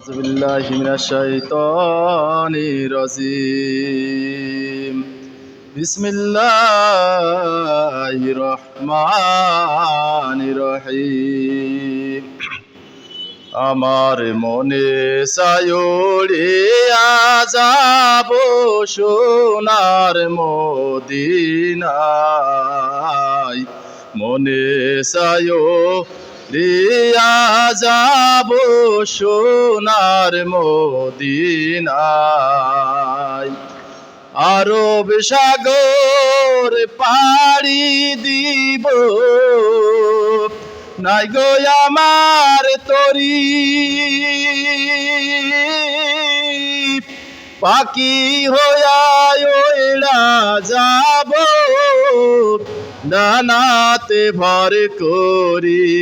أعوذ بالله من الشيطان الرجيم بسم الله الرحمن الرحيم আমার মনে সায়রে যাব সোনার মদিনায় মনে সায়ো রিয়া যাব সোনার মদিনায়। আরব সাগর পাড়ি দিব। নাই গো আমার তরি পাখি হইয়া যাব। ডানাতে ভর করি।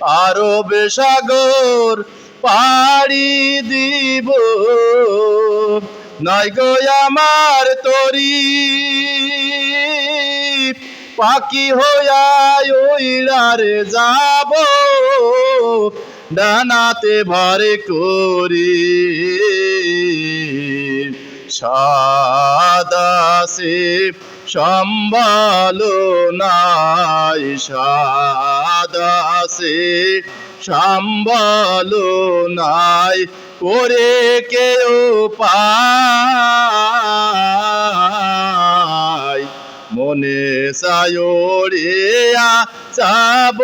আরব সাগর পাড়ি দিব। নাই গো আমার তরি। পাখি হইয়া ওইলারে যাব। ডানাতে ভরে করি। সাদাসে সম্ভালো নাই সাদাসে সম্ভালো নাই করে কেউ পায়। মনে সায়রিয়া যাব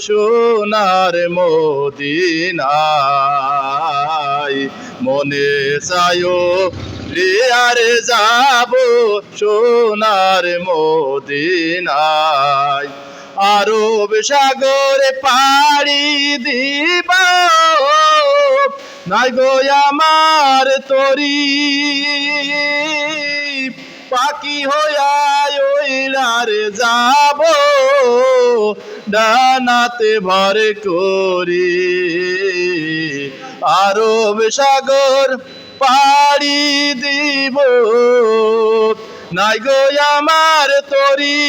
সোনার মদিনায়। মনে সায়ো রিয়ারে যাব সোনার মদিনায়। আরব সাগরে পাড়ি দিব। নাই গো আমার তরি। পাখি হইয়া ওইলারে যাব। ডানাতে ভর করি। আরব সাগর পাড়ি দিব। নাই গো আমার তরি।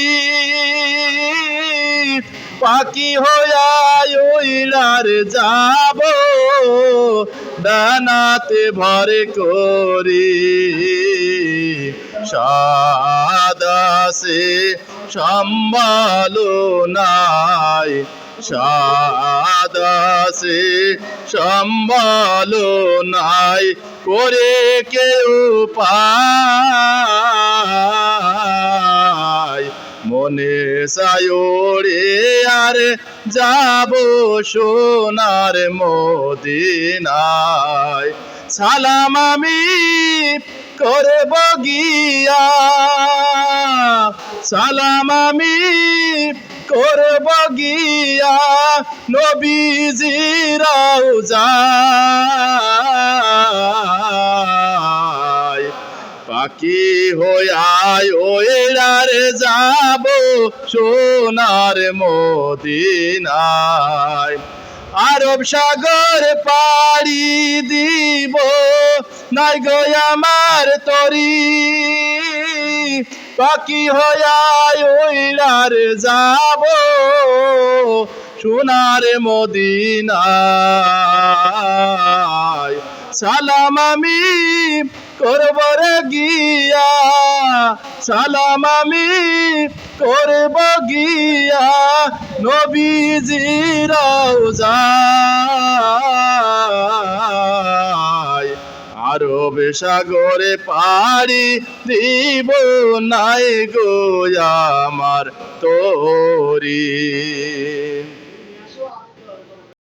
পাখি হইয়া ওইলার যাব, ডানাতে ভরে করি। সাদাসে সম্ভালো নাই সাদাসে সম্ভালো নাই, করে কেউ পায় মনে সায়রে, আর যাব সোনার মদিনায়। সালাম আমি করব গিয়া, সালাম আমি করব গিয়া নবীজিরাও যায় পাখি হইয়াই ওইরারে যাব সোনার মদিনায়। আরব সাগর পাড়ি দিব, নাই গো আমার তরি। পাখি হইয়াই ওইরার যাব সোনার মদিনায়। সালাম আমি করব রে গিয়া। সালাম আমি করব গিয়া। নবীজির আরব সাগরে পাড়ি দিব নাই গো আমার তোরি।